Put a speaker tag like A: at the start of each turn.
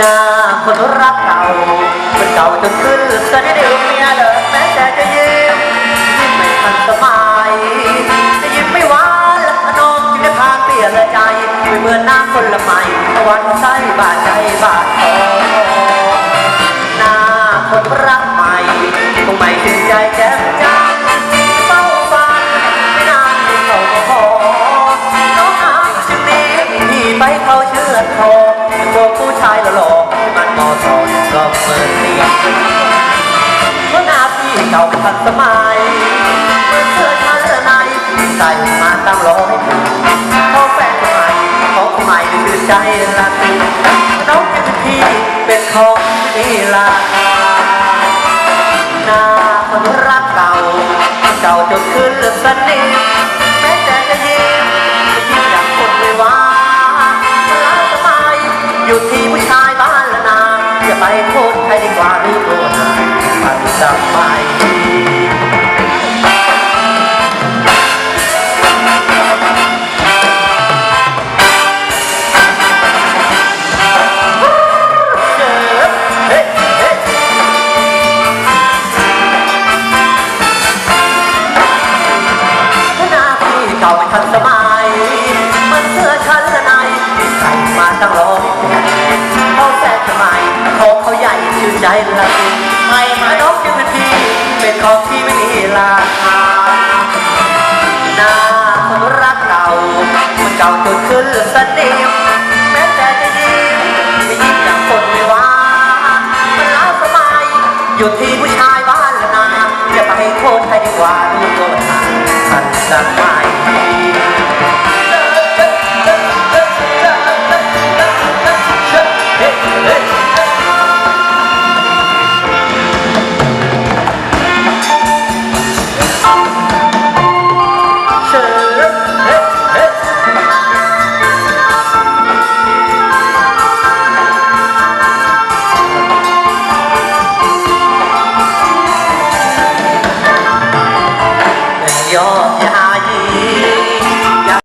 A: นาคนรักเก่ามันเก่าจนขึ้นก็ได้ดื่มเมียเลิกแม้แต่จะยิ้มยิ้มไม่ทันสมัยจะยิ้มไม่หวานและขนมจึงได้พาเปลี่ยนละใจไม่เหมือนน้ำคนละไม้ตะวันใสบาดใจบาดคอหน้าคนรักใหม่คงไม่ชื่นใจแจ่มจั ทันสมัยเมื่อเธอทันละในใส่มาตั้งร้อยพอแฟนใหม่ของใหม่ได้ชื่นใจละสิน้องเป็นพี่เป็นของนี่ละหน้าคนรักเก่าเก่าจนขึ้นสนิทแม้แต่จะยิ้มจะยิ้มอย่างคนไม่ว่าแล้วทำไมอยู่ที่ผู้ชายบ้านละนาอย่าไปโทษใครดีกว่าหรือโทษหา ทันสมัยมันเสื้อชั้นะในใส่มาตั้งร้อยเขาแสนสมัยเขาเขาใหญ่ชื่นใจละสิไม่มาน้องจึงเป็นพี่เป็นของที่ไม่มีราคาหน้าคนรักเก่ามันเก่าจนขึ้นสนิมแม้แต่จะยิ้มยิ้มอย่างคนไม่ว่ามันล้าสมัยอยู่ที่ผู้ชายบ้านละนาอย่าไปโทษใครดีกว่าดูตัวทางทันสมั Yeah.